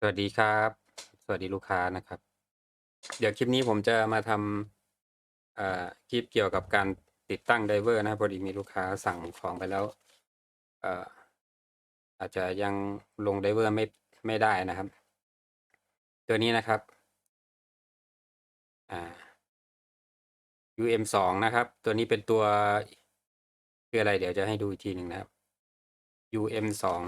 สวัสดีครับ สวัสดีลูกค้านะครับ เดี๋ยวคลิปนี้ผมจะมาทำคลิปเกี่ยวกับการติดตั้งไดเวอร์นะครับพอดีมีลูกค้าสั่งของไปแล้วเอ่ออาจจะยังลงไดเวอร์ไม่ไม่ได้นะครับ ตัวนี้นะครับอ่า UM สองนะครับ ตัวนี้เป็นตัวคืออะไรเดี๋ยวจะให้ดูอีกทีหนึ่งนะครับ UM สอง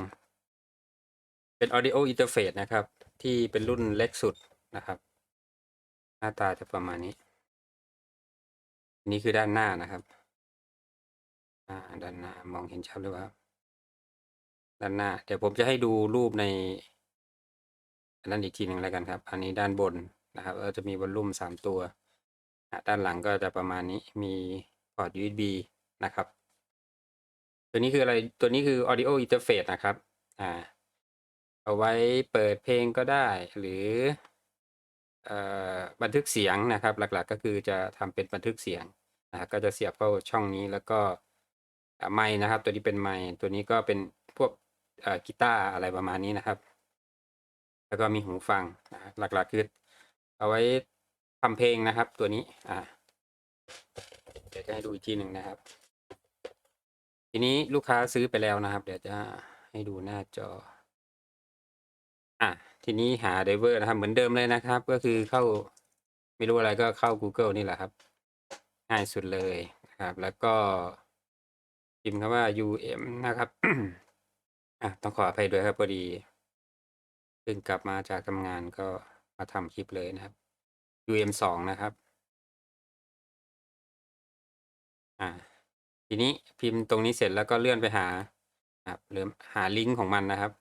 เป็น audio interface นะครับ ที่เป็นรุ่นเล็กสุดนะครับ หน้าตาจะประมาณนี้นนี้คือด้านหน้านะครับอ่าด้านหน้ามองเห็นชัดหรือเปล่าครับด้านหน้า เดี๋ยวผมจะให้ดูรูปในอันนั้นอีกทีหนึ่งแล้วกันครับ อันนี้ด้านบนนะครับก็จะมีวอลลุ่มสามตัว ด้านหลังก็จะประมาณนี้มีพอร์ต USB นะครับ ตัวนี้คืออะไร ตัวนี้คือ audio interface นะครับ อ่า เอาไว้เปิดเพลงก็ได้ หรือเอ่อบันทึกเสียงนะครับ หลักๆก็คือจะทำเป็นบันทึกเสียงนะก็จะเสียบเข้าช่องนี้แล้วก็ไมค์นะครับ ตัวนี้เป็นไมค์ตัวนี้ก็เป็นพวกกีตาร์อะไรประมาณนี้นะครับ แล้วก็มีหูฟังนะหลักๆคือเอาไว้ทำเพลงนะครับ ตัวนี้อ่าเดี๋ยวจะให้ดูอีกทีหนึ่งนะครับ ทีนี้ลูกค้าซื้อไปแล้วนะครับ เดี๋ยวจะให้ดูหน้าจอ อะ ทีนี้หาไดเวอร์นะครับ เหมือนเดิมเลยนะครับ ก็คือเข้าไม่รู้อะไรก็เข้า Google นี่แหละครับ ง่ายสุดเลยนะครับ แล้วก็พิมพ์คำว่า UM นะครับอะต้องขออภัยด้วยครับพอดีเพิ่งกลับมาจากทำงานก็มาทำคลิปเลยนะครับ UM สองนะครับอ่าทีนี้พิมพ์ตรงนี้เสร็จแล้วก็เลื่อนไปหาครับเริ่มหาลิงก์ของมันนะครับ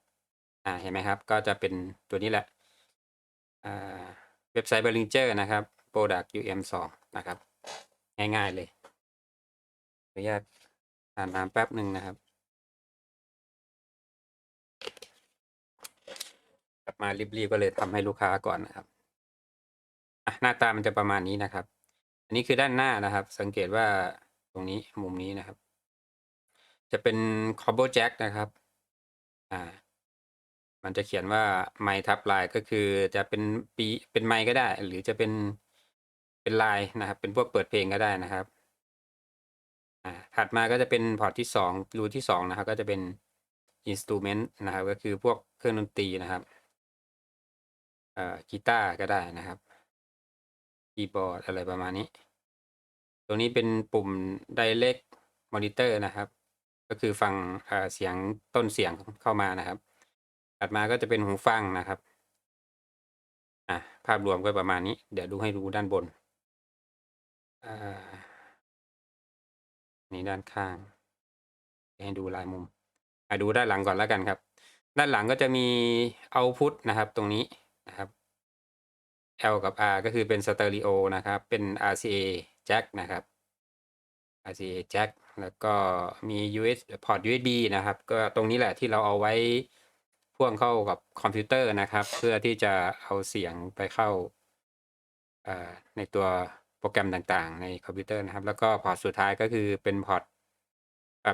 อ่าเห็นไหมครับ ก็จะเป็นตัวนี้แหละอ่าเว็บไซต์ Behringer นะครับ Product UM สองนะครับ ง่ายๆเลยขออนุญาตอ่านน้ำแป๊บหนึ่งนะครับ กลับมารีบๆก็เลยทำให้ลูกค้าก่อนนะครับอะหน้าตามันจะประมาณนี้นะครับ อันนี้คือด้านหน้านะครับ สังเกตว่าตรงนี้มุมนี้นะครับ จะเป็น combo jack นะครับ อ่า มันจะเขียนว่าไมค์ทับลายก็คือจะเป็นปีเป็นไมค์ก็ได้ หรือจะเป็นเป็นลายนะครับ เป็นพวกเปิดเพลงก็ได้นะครับอ่าถัดมาก็จะเป็นพอร์ตที่สองรูที่สองนะครับ ก็จะเป็น instrument นะครับ ก็คือพวกเครื่องดนตรีนะครับเอ่อกีตาร์ก็ได้นะครับคีย์บอร์ดอะไรประมาณนี้ ตรงนี้เป็นปุ่ม direct monitor นะครับ ก็คือฟังเอ่อเสียงต้นเสียงเข้ามานะครับ ถัดมาก็จะเป็นหูฟังนะครับ อะภาพรวมก็ประมาณนี้ เดี๋ยวดูให้ดูด้านบน นี่ด้านข้าง ให้ดูลายมุมมาดูด้านหลังก่อนแล้วกันครับ ด้านหลังก็จะมี output นะครับตรงนี้นะครับ L กับ R ก็คือเป็นสเตอริโอนะครับ เป็น RCA jack นะครับ RCA jack แล้วก็มี US พอร์ต USB นะครับ ก็ตรงนี้แหละที่เราเอาไว้ พ่วงเข้ากับคอมพิวเตอร์นะครับ เพื่อที่จะเอาเสียงไปเข้าในตัวโปรแกรมต่างๆ ในคอมพิวเตอร์นะครับ แล้วก็พอร์ตสุดท้ายก็คือเป็นพอร์ต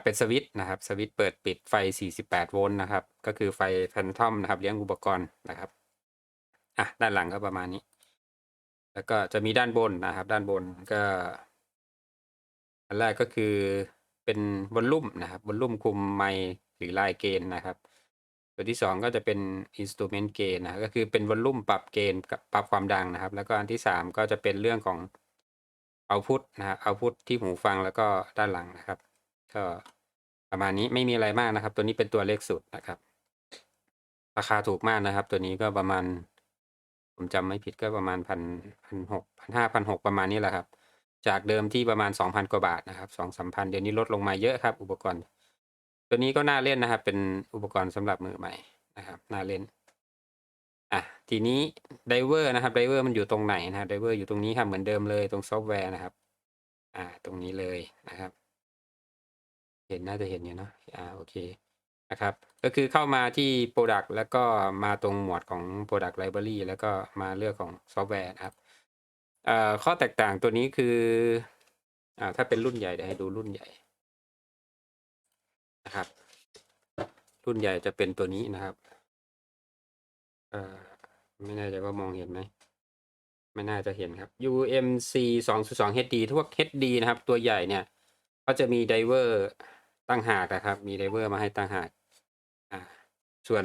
เป็นสวิตช์นะครับสวิตช์เปิดปิดไฟ 48 โวลต์นะครับ ก็คือไฟแฟนทอมนะครับเลี้ยงอุปกรณ์นะครับอะด้านหลังก็ประมาณนี้ แล้วก็จะมีด้านบนนะครับ ด้านบนก็อันแรกก็คือเป็นวอลลุ่มนะครับวอลลุ่มคุมไมค์หรือลายเกณฑ์นะครับ ตัวที่สองก็จะเป็น instrument gain นะก็คือเป็นวอลลุ่มปรับเกณฑ์กับปรับความดังนะครับ แล้วก็อันที่สามก็จะเป็นเรื่องของ output นะครับ output ที่หูฟังแล้วก็ด้านหลังนะครับ ก็ประมาณนี้ไม่มีอะไรมากนะครับ ตัวนี้เป็นตัวเล็กสุดนะครับ ราคาถูกมากนะครับ ตัวนี้ก็ประมาณ ผมจำไม่ผิดก็ประมาณพันพันหกพันห้าพันหกประมาณนี้แหละครับ จากเดิมที่ประมาณสองพันกว่าบาทนะครับสองสามพันเดี๋ยวนี้ลดลงมาเยอะครับ อุปกรณ์ ตัวนี้ก็น่าเล่นนะครับ เป็นอุปกรณ์สำหรับมือใหม่นะครับน่าเล่นอะทีนี้ไดเวอร์นะครับไดเวอร์มันอยู่ตรงไหนนะครับไดเวอร์อยู่ตรงนี้ครับเหมือนเดิมเลยตรงซอฟต์แวร์นะครับ อ่า ตรงนี้เลยนะครับ เห็นน่าจะเห็นอยู่เนาะอ่าโอเคนะครับ ก็คือเข้ามาที่ Product แล้วก็มาตรงหมวดของ Product Library แล้วก็มาเลือกของซอฟต์แวร์นะครับเอ่อข้อแตกต่างตัวนี้คืออ่าถ้าเป็นรุ่นใหญ่เดี๋ยวให้ดูรุ่นใหญ่ นะครับ รุ่นใหญ่จะเป็นตัวนี้นะครับเออไม่แน่ใจว่ามองเห็นไหม ไม่น่าจะเห็นครับ UMC 2.2 HD พวก HD นะครับ ตัวใหญ่เนี่ยก็จะมีไดเวอร์ตั้งหากนะครับ มีไดเวอร์มาให้ตั้งหากอ่าส่วน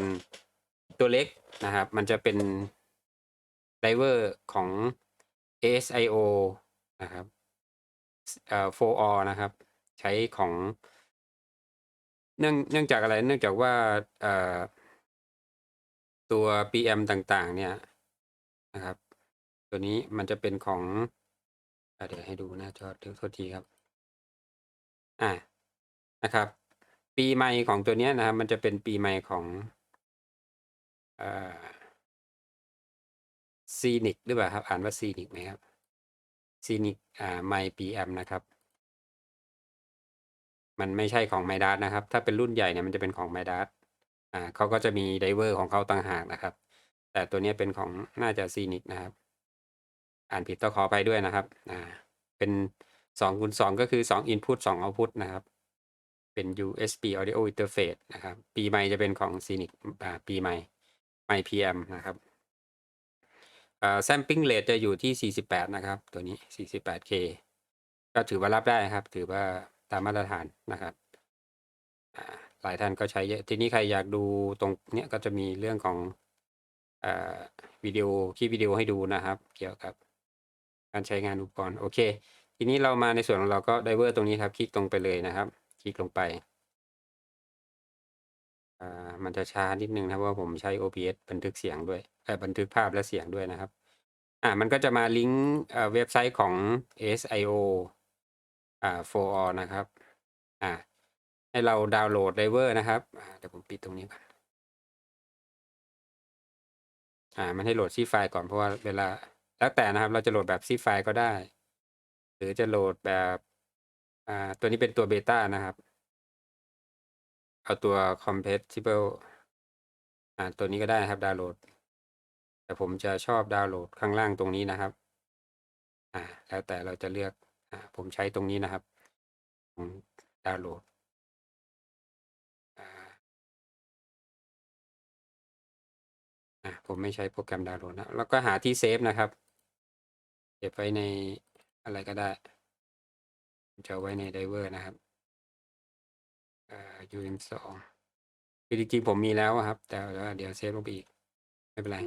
ตัวเล็กนะครับ มันจะเป็นไดเวอร์ของ ASIO นะครับเอ่อ 4or นะครับ ใช้ของ เนื่องเนื่องจากอะไร เนื่องจากว่าเอ่อตัว PM ต่างๆ เนี่ยนะครับ ตัวนี้มันจะเป็นของอเดี๋ยวให้ดูหน้าจอโทษทีครับ อ่านะครับ ปีไมค์ของตัวนี้นะครับ มันจะเป็นปีไมค์ของเอ่อ Scenic หรือเปล่าครับ อ่านว่า Scenic ไหมครับ Scenic อ่าไมค์ PM นะครับ มันไม่ใช่ของ Midas นะครับ ถ้าเป็นรุ่นใหญ่เนี่ยมันจะเป็นของ Midas อ่าเขาก็จะมีไดเวอร์ของเขาต่างหากนะครับ แต่ตัวนี้เป็นของน่าจะ Scenic นะครับ อ่านผิดต้องขออภัยด้วยนะครับ อ่า เป็น2คูณ2ก็คือ2 Input 2 Output นะครับ เป็น USB Audio Interface นะครับ ปีไมค์จะเป็นของ Scenic อ่าปีไมค์ไมค์ PM นะครับอ่า Sampling Rate จะอยู่ที่ 48 นะครับ ตัวนี้ 48K ก็ถือว่ารับได้ครับ ถือว่า ตามมาตรฐานนะครับหลายท่านก็ใช้เยอะ ทีนี้ใครอยากดูตรงเนี้ยก็จะมีเรื่องของอวิดีโอคลิปวิดีโอให้ดูนะครับ เกี่ยวกับการใช้งานอุปกรณ์โอเค ทีนี้เรามาในส่วนของเราก็ไดเวอร์ตรงนี้ครับคลิกตรงไปเลยนะครับ คลิกลงไปมันจะช้านิดนึงนะครับเพราะว่าผมใช้ OBS บันทึกเสียงด้วยบันทึกภาพและเสียงด้วยนะครับ อ่ามันก็จะมาลิงก์เว็บไซต์ของ SIO อ่า 4or นะครับ อ่า ให้เราดาวน์โหลดไดเวอร์นะครับเดี๋ยวผมปิดตรงนี้ก่อนอ่า มันให้โหลด zip ไฟล์ก่อนเพราะว่าเวลา แล้วแต่นะครับ เราจะโหลดแบบ zip ไฟล์ก็ได้ หรือจะโหลดแบบ อ่า ตัวนี้เป็นตัวเบต้านะครับ เอาตัว compatible อ่า ตัวนี้ก็ได้นะครับ ดาวน์โหลด แต่ผมจะชอบดาวน์โหลดข้างล่างตรงนี้นะครับ อ่า แล้วแต่เราจะเลือก ผมใช้ตรงนี้นะครับผมดาวน์โหลดผมไม่ใช้โปรแกรมดาวน์โหลดนะ แล้วก็หาที่เซฟนะครับ เก็บไว้ในอะไรก็ได้ จะไว้ในไดเวอร์นะครับอ่า UM2 คือจริงๆผมมีแล้วครับ แต่ว่าเดี๋ยวเซฟลงไปอีก ไม่เป็นไร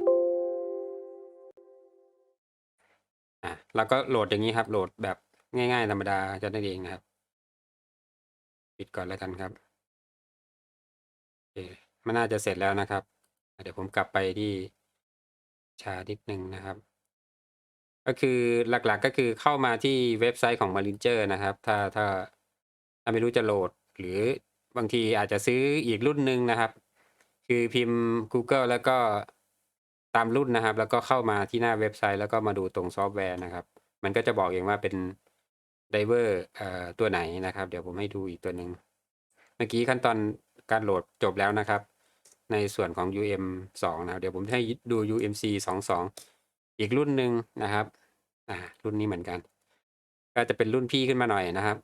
อ่าแล้วก็โหลดอย่างงี้ครับ โหลดแบบ ง่าย ๆ ธรรมดาแค่นั้นเองนะครับ ปิดก่อนแล้วกันครับโอเคมันน่าจะเสร็จแล้วนะครับ เดี๋ยวผมกลับไปที่ชานิดหนึ่งนะครับ ก็คือหลักๆก็คือเข้ามาที่เว็บไซต์ของ Behringer นะครับ ถ้าถ้าถ้าไม่รู้จะโหลด หรือบางทีอาจจะซื้ออีกรุ่นหนึ่งนะครับ คือพิมพ์กูเกิลแล้วก็ตามรุ่นนะครับ แล้วก็เข้ามาที่หน้าเว็บไซต์แล้วก็มาดูตรงซอฟต์แวร์นะครับ มันก็จะบอกเองว่าเป็น ไดเวอร์เอ่อตัวไหนนะครับ เดี๋ยวผมให้ดูอีกตัวหนึ่งเมื่อกี้ขั้นตอนการโหลดจบแล้วนะครับ ในส่วนของ UM2 นะเดี๋ยวผมให้ดู UMC 22 อีกรุ่นหนึ่งนะครับอ่ารุ่นนี้เหมือนกัน ก็จะเป็นรุ่นพี่ขึ้นมาหน่อยนะครับ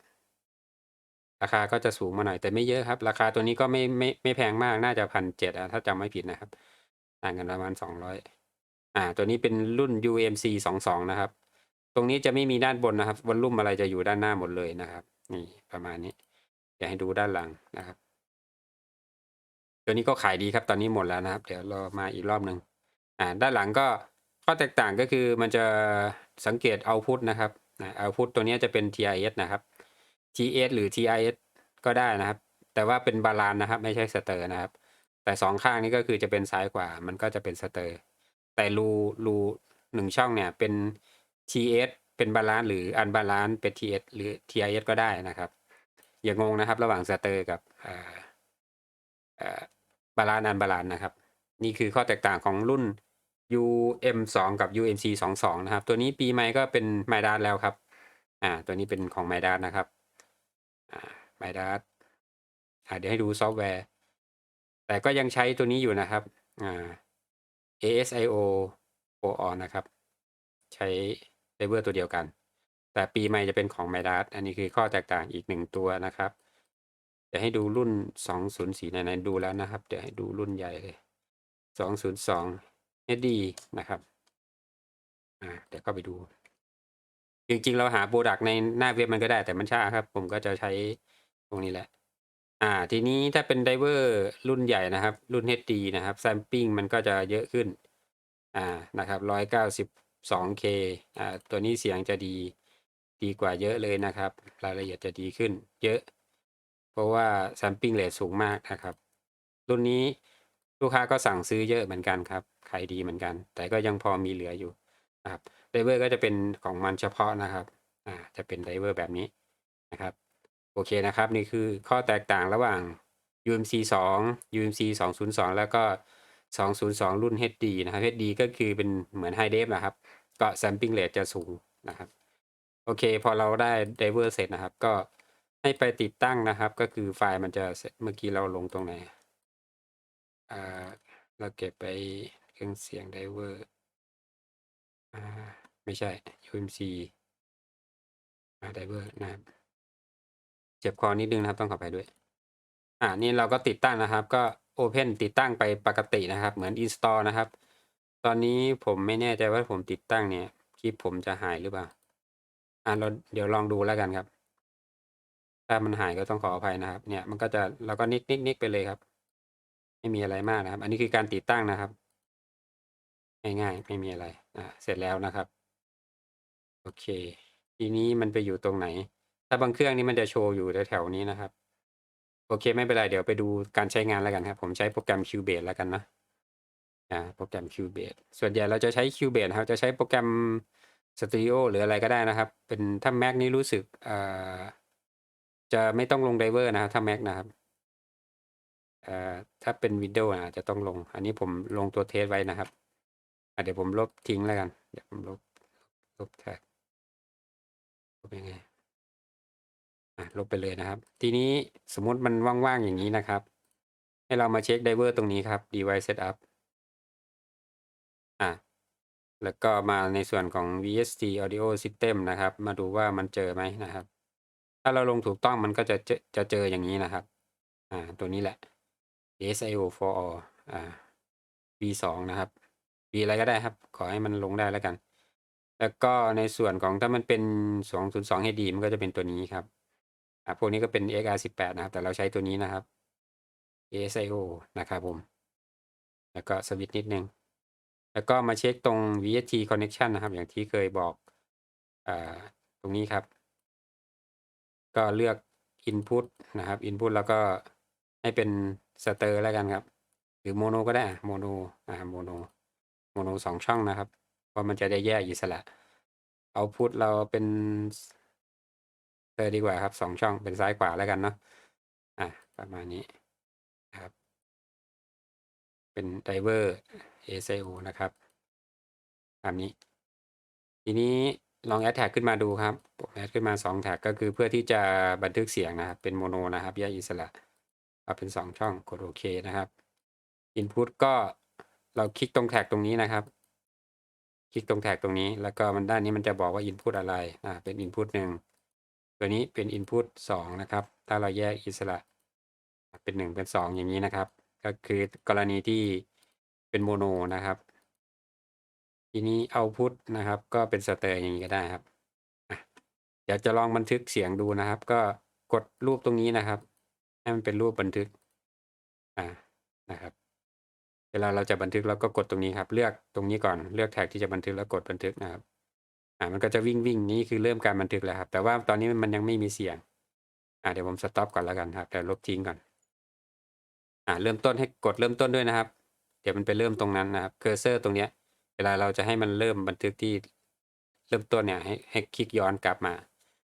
ราคาก็จะสูงมาหน่อยแต่ไม่เยอะครับ ราคาตัวนี้ก็ไม่ไม่ไม่แพงมากน่าจะ1,700อะถ้าจำไม่ผิดนะครับต่างกันประมาณ200อ่า ตัวนี้เป็นรุ่น UMC 22นะครับ ตรงนี้จะไม่มีด้านบนนะครับวอลลุ่มอะไรจะอยู่ด้านหน้าหมดเลยนะครับ นี่ประมาณนี้เดี๋ยวให้ดูด้านหลังนะครับ ตัวนี้ก็ขายดีครับตอนนี้หมดแล้วนะครับ เดี๋ยวรอมาอีกรอบหนึ่งอ่าด้านหลังก็ข้อแตกต่างก็คือมันจะสังเกต output นะครับอ่า output ตัวนี้จะเป็น TIS นะครับ TS หรือ TIS ก็ได้นะครับ แต่ว่าเป็นบาลานนะครับ ไม่ใช่สเตอร์นะครับ แต่สองข้างนี้ก็คือจะเป็นซ้ายขวามันก็จะเป็นสเตอร์ แต่รูรูหนึ่งช่องเนี่ยเป็น TS เป็นบาลานซ์หรืออันบาลานซ์เป็น TS หรือ TIS ก็ได้นะครับ อย่างงงนะครับ ระหว่างสเตอร์กับอ่าอ่าบาลานซ์อันบาลานซ์นะครับ นี่คือข้อแตกต่างของรุ่น UM2 กับ UMC 22 นะครับ ตัวนี้ปีใหม่ก็เป็น Midas แล้วครับ อ่า ตัวนี้เป็นของ Midas นะครับ อ่า Midas อ่าเดี๋ยวให้ดูซอฟต์แวร์ แต่ก็ยังใช้ตัวนี้อยู่นะครับ อ่า ASIO 4or นะครับ ใช้ เวอร์ตัวเดียวกัน แต่ปีใหม่จะเป็นของ Midas อันนี้คือข้อแตกต่างอีกหนึ่งตัวนะครับเดี๋ยวให้ดูรุ่น 204ไหนๆดูแล้วนะครับ เดี๋ยวให้ดูรุ่นใหญ่เลย 202 HD นะครับอ่าเดี๋ยวเข้าไปดู จริงๆ เราหาพรดักในหน้าเว็บมันก็ได้แต่มันช้าครับ ผมก็จะใช้ตรงนี้แหละ อ่า ทีนี้ถ้าเป็นไดเวอร์รุ่นใหญ่นะครับ รุ่น HD นะครับ Sampling มันก็จะเยอะขึ้น อ่านะครับ 2k อ่าตัวนี้เสียงจะดีดีกว่าเยอะเลยนะครับ รายละเอียดจะดีขึ้น เยอะ เพราะว่า Sampling Rate สูงมากนะครับ รุ่นนี้ลูกค้าก็สั่งซื้อเยอะเหมือนกันครับขายดีเหมือนกัน แต่ก็ยังพอมีเหลืออยู่นะครับไดเวอร์ก็จะเป็นของมันเฉพาะนะครับอ่าจะเป็นไดเวอร์แบบนี้นะครับโอเคนะครับ นี่คือข้อแตกต่างระหว่าง UMC 2 UMC 202 แล้วก็ 202 รุ่น HD นะครับ HD ก็คือเป็นเหมือน High Def นะครับ ก็ Sampling Rate จะสูงนะครับ โอเค พอเราได้ไดเวอร์เสร็จนะครับ ก็ให้ไปติดตั้งนะครับ ก็คือไฟล์มันจะเมื่อกี้เราลงตรงไหนอ่าเราเก็บไปเครื่องเสียงไดเวอร์อ่าไม่ใช่ UMC อ่าไดเวอร์นะครับเจ็บคอนิดนึงนะครับต้องขออภัยด้วย อ่านี่เราก็ติดตั้งนะครับ ก็ Open ติดตั้งไปปกตินะครับ เหมือน Install นะครับ ตอนนี้ผมไม่แน่ใจว่าผมติดตั้งเนี่ยคลิปผมจะหายหรือเปล่าอ่าเราเดี๋ยวลองดูแล้วกันครับ ถ้ามันหายก็ต้องขออภัยนะครับ เนี่ยมันก็จะเราก็นิกๆๆไปเลยครับ ไม่มีอะไรมากนะครับ อันนี้คือการติดตั้งนะครับ ง่ายๆไม่มีอะไรอ่าเสร็จแล้วนะครับ โอเค ทีนี้มันไปอยู่ตรงไหน ถ้าบางเครื่องนี้มันจะโชว์อยู่แถวๆนี้นะครับ โอเคไม่เป็นไร เดี๋ยวไปดูการใช้งานแล้วกันครับ ผมใช้โปรแกรม Cubase แล้วกันนะอ่าโปรแกรม Cubase ส่วนใหญ่เราจะใช้ Cubase ครับจะใช้โปรแกรม Studio หรืออะไรก็ได้นะครับ เป็นถ้า Mac นี่รู้สึกอ่าจะไม่ต้องลงไดเวอร์นะครับถ้า Mac นะครับอ่อถ้าเป็น Windows อาจะต้องลง อันนี้ผมลงตัวเทสไว้นะครับอ่าเดี๋ยวผมลบทิ้งแล้วกัน เดี๋ยวผมลบลบแท็กลบยังไง ลบไปเลยนะครับ ทีนี้สมมติมันว่างๆอย่างงี้นะครับ ให้เรามาเช็กไดเวอร์ตรงนี้ครับ Device Setup อ่าแล้วก็มาในส่วนของ VST Audio System นะครับ มาดูว่ามันเจอไหมนะครับ ถ้าเราลงถูกต้องมันก็จะจอจะเจออย่างงี้นะครับ อ่า ตัวนี้แหละ SIO for all อ่า V2 นะครับ V อะไรก็ได้ครับ ขอให้มันลงได้แล้วกัน แล้วก็ในส่วนของถ้ามันเป็น 202 HD มันก็จะเป็นตัวนี้ครับ อ่าพวกนี้ก็เป็น XR18 นะครับ แต่เราใช้ตัวนี้นะครับ ASIO นะครับผม แล้วก็สวิตช์นิดหนึ่งแล้วก็มาเช็กตรง VST connection นะครับ อย่างที่เคยบอกอ่าตรงนี้ครับ ก็เลือก Input นะครับ Input แล้วก็ให้เป็น Stereo แล้วกันครับ หรือ Mono ก็ได้อะ Mono อ่า Mono Mono 2ช่องนะครับ เพราะมันจะได้แยกอิสระ Output เราเป็น เออดีกว่าครับ2ช่องเป็นซ้ายขวาแล้วกันเนาะอ่าประมาณนี้นะครับ เป็นไดเวอร์ ASIO นะครับตามนี้ ทีนี้ลอง Add Tag ขึ้นมาดูครับผม Add ขึ้นมา2แท็กก็คือเพื่อที่จะบันทึกเสียงนะครับ เป็น Mono นะครับแยกอิสระเอาเป็น 2 ช่องกดโอเคนะครับ Input ก็เราคลิกตรงแท็กตรงนี้นะครับ คลิกตรงแท็กตรงนี้ แล้วก็มันด้านนี้มันจะบอกว่า Input อะไรอ่าเป็น Input 1 ตัวนี้เป็น Input 2 นะครับ ถ้าเราแยกอิสระเป็น 1 เป็น 2 อย่างงี้นะครับ ก็คือกรณีที่เป็น Mono นะครับ ทีนี้ Output นะครับ ก็เป็น Stereo อย่างงี้ก็ได้ครับเดี๋ยวจะลองบันทึกเสียงดูนะครับ ก็กดรูปตรงนี้นะครับ ให้มันเป็นรูปบันทึกอ่านะครับเวลาเราจะบันทึกเราก็กดตรงนี้ครับ เลือกตรงนี้ก่อนเลือกแท็กที่จะบันทึกแล้วกดบันทึกนะครับ อ่ามันก็จะวิ่งๆนี่คือเริ่มการบันทึกแล้วครับ แต่ว่าตอนนี้มันยังไม่มีเสียง อ่าเดี๋ยวผมสต็อปก่อนแล้วกันครับเดี๋ยวลบทิ้งก่อน อ่าเริ่มต้นให้กดเริ่มต้นด้วยนะครับ เดี๋ยวมันไปเริ่มตรงนั้นนะครับเคอร์เซอร์ตรงเนี้ย เวลาเราจะให้มันเริ่มบันทึกที่เริ่มต้นเนี่ยให้ให้คลิกย้อนกลับมา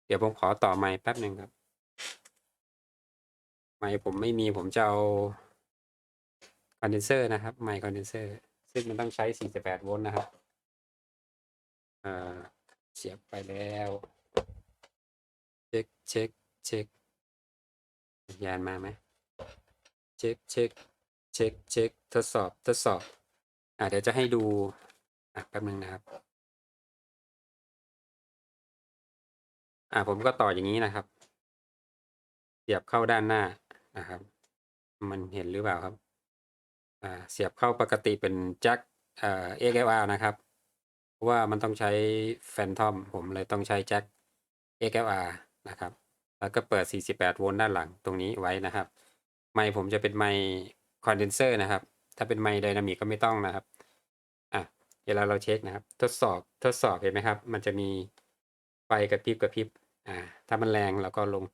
เดี๋ยวผมขอต่อไมค์แป๊บหนึ่งครับ ไมค์ผมไม่มีผมจะเอาคอนเดนเซอร์นะครับไมค์คอนเดนเซอร์ซึ่งมันต้องใช้ 48 โวลต์นะครับ อ่า เสียบไปแล้ว เช็กเช็กเช็กสัญญาณมาไหมเช็กเช็กเช็กเช็กทดสอบทดสอบอ่าเดี๋ยวจะให้ดูอ่าแป๊บนึงนะครับอ่าผมก็ต่ออย่างงี้นะครับ เสียบเข้าด้านหน้านะครับ มันเห็นหรือเปล่าครับอ่าเสียบเข้าปกติเป็นแจ็กเอ่อ XLR นะครับ ราะว่ามันต้องใช้ Phantom ผมเลยต้องใช้แจ็ค XLR นะครับ แล้วก็เปิด 48 โวลต์ด้านหลังตรงนี้ไว้นะครับ ไมค์ผมจะเป็นไมค์คอนเดนเซอร์นะครับ ถ้าเป็นไมค์ไดนามิกก็ไม่ต้องนะครับ อะ เวลาเราเช็คนะครับ ทดสอบ ทดสอบเห็นไหมครับ มันจะมีไฟกระพริบกระพริบ อ่า ถ้ามันแรงเราก็ลง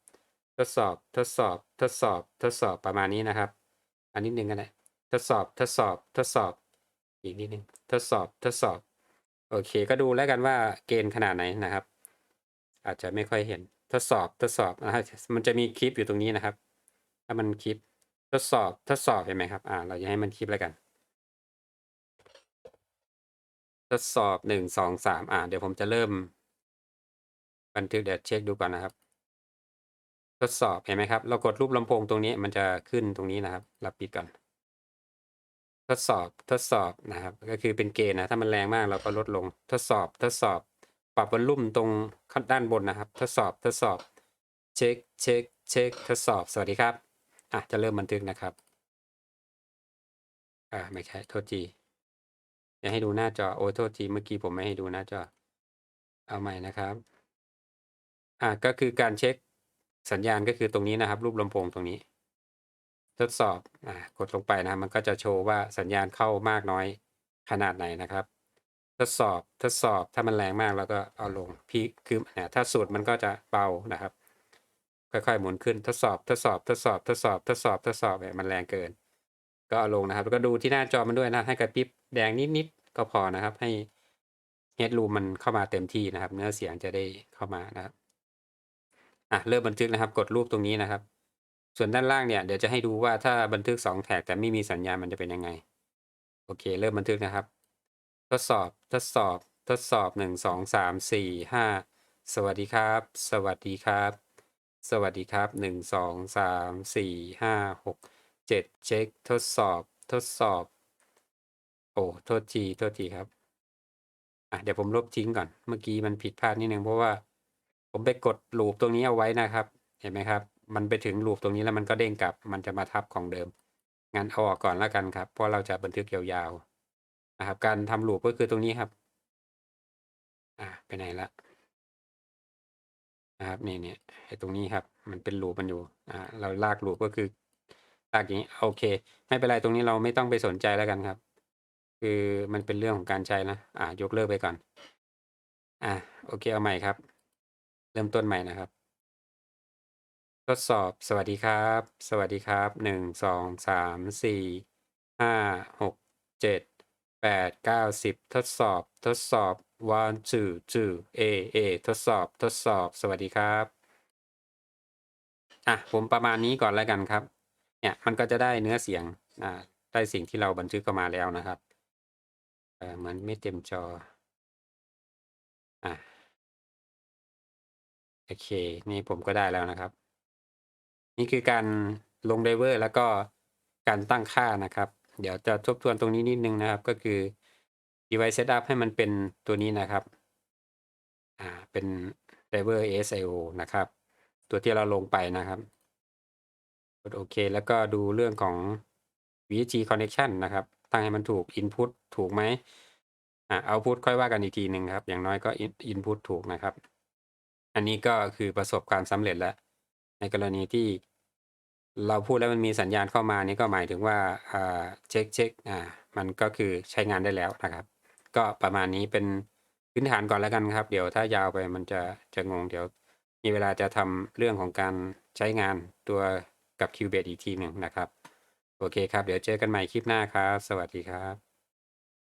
ทดสอบ ทดสอบ ทดสอบ ทดสอบประมาณนี้นะครับ อันนิดนึงก็ได้ทดสอบ ทดสอบ ทดสอบ อีกนิดนึง ทดสอบ ทดสอบ โอเค ก็ดูแล้วกันว่าเกณฑ์ขนาดไหนนะครับ อาจจะไม่ค่อยเห็นทดสอบทดสอบนะครับมันจะมีคลิปอยู่ตรงนี้นะครับ ถ้ามันคลิปทดสอบทดสอบเห็นไหมครับ อ่า เราจะให้มันคลิปแล้วกัน ทดสอบหนึ่งสองสามอ่า เดี๋ยวผมจะเริ่ม บันทึกเดี๋ยวเช็คดูก่อนนะครับ ทดสอบเห็นไหมครับ เรากดรูปลำโพงตรงนี้มันจะขึ้นตรงนี้นะครับเราปิดก่อน ทดสอบทดสอบนะครับ ก็คือเป็นเกณฑ์นะถ้ามันแรงมากเราก็ลดลง ทดสอบทดสอบ ปรับวอลลุ่มตรงข้างด้านบนนะครับ ทดสอบทดสอบ เช็คเช็คเช็คทดสอบ สวัสดีครับอะจะเริ่มบันทึกนะครับอ่าไม่ใช่โทษทีจะให้ดูหน้าจอโอ้โทษทีเมื่อกี้ผมไม่ให้ดูหน้าจอ เอาใหม่นะครับอ่าก็คือการเช็คสัญญาณก็คือตรงนี้นะครับ รูปลำโพงตรงนี้ ทดสอบอ่ากดลงไปนะมันก็จะโชว์ว่าสัญญาณเข้ามากน้อยขนาดไหนนะครับ ทดสอบทดสอบถ้ามันแรงมากเราก็เอาลงพีคคือเนี่ยถ้าสุดมันก็จะเบานะครับ ค่อยๆหมุนขึ้นทดสอบทดสอบทดสอบทดสอบทดสอบทดสอบเนี่ยมันแรงเกิน ก็เอาลงนะครับ แล้วก็ดูที่หน้าจอมันด้วยนะให้กระพริบแดงนิดๆก็พอนะครับ ให้เฮดรูมมันเข้ามาเต็มที่นะครับ เนื้อเสียงจะได้เข้ามานะครับอะเริ่มบันทึกนะครับ กดรูปตรงนี้นะครับ ส่วนด้านล่างเนี่ยเดี๋ยวจะให้ดูว่าถ้าบันทึก 2 แท็กแต่ไม่มีสัญญาณมันจะเป็นยังไง โอเค เริ่มบันทึกนะครับ ทดสอบทดสอบ ทดสอบหนึ่งสองสามสี่ห้าสวัสดีครับ สวัสดีครับ สวัสดีครับหนึ่งสองสามสี่ห้าหกเจ็ดเช็ค ทดสอบ ทดสอบ โอ้โทษทีโทษทีครับอะเดี๋ยวผมลบทิ้งก่อน เมื่อกี้มันผิดพลาดนิดนึงเพราะว่า ผมไปกดลูปตรงนี้เอาไว้นะครับ เห็นไหมครับ มันไปถึงลูปตรงนี้แล้วมันก็เด้งกลับ มันจะมาทับของเดิม งั้นเอาออกก่อนแล้วกันครับ เพราะเราจะบันทึกยาวๆนะครับ การทำลูปก็คือตรงนี้ครับ อ่าไปไหนละนะครับนี่เนี่ยไอ้ตรงนี้ครับ มันเป็นลูปมันอยู่ อ่า เราลากลูปก็คือลากอย่างนี้โอเค ไม่เป็นไรตรงนี้เราไม่ต้องไปสนใจแล้วกันครับ คือมันเป็นเรื่องของการใช้นะอ่ายกเลิกไปก่อน อ่าโอเคเอาใหม่ครับ เริ่มต้นใหม่นะครับ ทดสอบสวัสดีครับ สวัสดีครับหนึ่งสองสามสี่ห้าหกเจ็ดแปดเก้าสิบทดสอบ ทดสอบ one two two a a ทดสอบ ทดสอบ สวัสดีครับ อะ ผมประมาณนี้ก่อนแล้วกันครับ เนี่ย มันก็จะได้เนื้อเสียง อ่า ได้สิ่งที่เราบันทึกเข้ามาแล้วนะครับ เออเหมือนไม่เต็มจอ อะ โอเค นี่ผมก็ได้แล้วนะครับ นี่คือการลงไดเวอร์แล้วก็การตั้งค่านะครับ เดี๋ยวจะทบทวนตรงนี้นิดนึงนะครับ ก็คือ device setup ให้มันเป็นตัวนี้นะครับ อ่า เป็น driver ASIO นะครับ ตัวที่เราลงไปนะครับกดโอเค แล้วก็ดูเรื่องของ VG connection นะครับ ตั้งให้มันถูก input ถูกไหมอ่า output ค่อยว่ากันอีกทีหนึ่งครับ อย่างน้อยก็ input ถูกนะครับ อันนี้ก็คือประสบการณ์สำเร็จแล้ว ในกรณีที่เราพูดแล้วมันมีสัญญาณเข้ามานี่ก็หมายถึงว่าเช็คเช็คอ่ามันก็คือใช้งานได้แล้วนะครับ ก็ประมาณนี้เป็นพื้นฐานก่อนแล้วกันครับ เดี๋ยวถ้ายาวไปมันจะจะงงเดี๋ยว มีเวลาจะทำเรื่องของการใช้งานตัวกับ Cubase อีกทีหนึ่งนะครับ โอเคครับ เดี๋ยวเจอกันใหม่คลิปหน้าครับ สวัสดีครับ